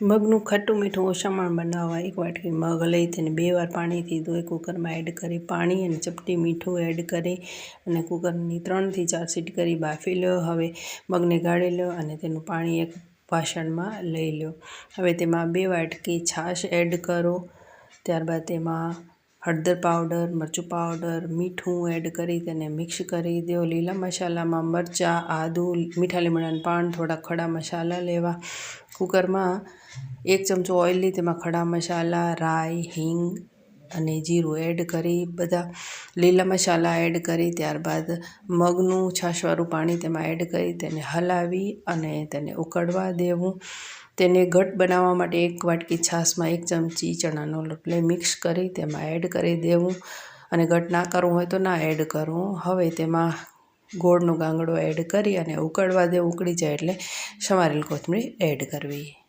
મગનું ખટ્ટું મીઠું ઓછામાં બનાવવા એક વાટકી મગ લઈ તેને બે વાર પાણીથી ધોઈ કુકરમાં એડ કરી પાણી અને ચપટી મીઠું એડ કરી અને કુકરની ત્રણથી ચાર સીટ કરી બાફી લો. હવે મગને ગાળી લો અને તેનું પાણી એક વાસણમાં લઈ લો. હવે તેમાં બે વાટકી છાશ એડ કરો. ત્યારબાદ તેમાં હળદર પાવડર, મરચું પાવડર, મીઠું એડ કરી તેને મિક્સ કરી દો લીલા મસાલામાં મરચાં, આદું, મીઠા લીમડાના પાન, થોડા ખડા મસાલા લેવા. કુકરમાં એક ચમચો ઓઇલ લઈ તેમાં ખડા મસાલા, રાઈ, હિંગ અને જીરું એડ કરી, બધા લીલા મસાલા એડ કરી, ત્યારબાદ મગનું છાશવાળું પાણી તેમાં એડ કરી, તેને હલાવી અને તેને ઉકળવા દેવું. તેને ઘટ બનાવવા માટે એક વાટકી છાશમાં એક ચમચી ચણાનો લોટલે મિક્સ કરી, તેમાં એડ કરી દેવું. અને ઘટ ના કરવું હોય તો ના એડ કરવું. હવે તેમાં ગોળનો ગાંગડો એડ કરી અને ઉકળવા દેવું. ઉકળી જાય એટલે સમારેલ કોથમીર એડ કરવી.